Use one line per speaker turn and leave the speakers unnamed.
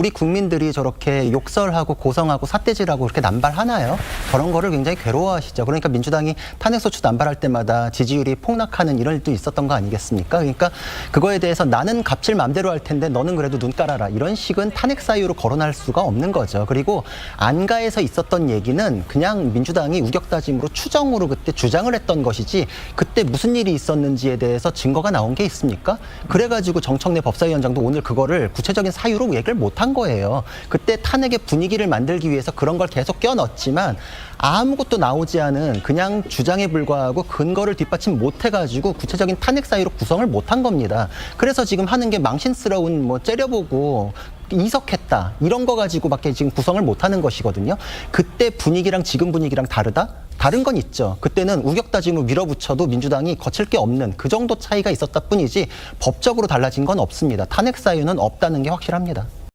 우리 국민들이 저렇게 욕설하고 고성하고 삿대질하고 그렇게 남발하나요? 저런 거를 굉장히 괴로워하시죠. 그러니까 민주당이 탄핵소추 남발할 때마다 지지율이 폭락하는 이런 일도 있었던 거 아니겠습니까? 그러니까 그거에 대해서 나는 갑질 맘대로 할 텐데 너는 그래도 눈 깔아라. 이런 식은 탄핵 사유로 거론할 수가 없는 거죠. 그리고 안가에서 있었던 얘기는 그냥 민주당이 우격다짐으로 추정으로 그때 주장을 했던 것이지 그때 무슨 일이 있었는지에 대해서 증거가 나온 게 있습니까? 그래가지고 정청래 법사위원장도 오늘 그거를 구체적인 사유로 얘기를 못한 거예요. 그때 탄핵의 분위기를 만들기 위해서 그런 걸 계속 껴넣었지만 아무것도 나오지 않은 그냥 주장에 불과하고 근거를 뒷받침 못 해가지고 구체적인 탄핵 사유로 구성을 못한 겁니다. 그래서 지금 하는 게 망신스러운 뭐 째려보고 이석했다 이런 거 가지고밖에 지금 구성을 못하는 것이거든요. 그때 분위기랑 지금 분위기랑 다르다? 다른 건 있죠. 그때는 우격다짐으로 밀어붙여도 민주당이 거칠 게 없는 그 정도 차이가 있었다 뿐이지 법적으로 달라진 건 없습니다. 탄핵 사유는 없다는 게 확실합니다.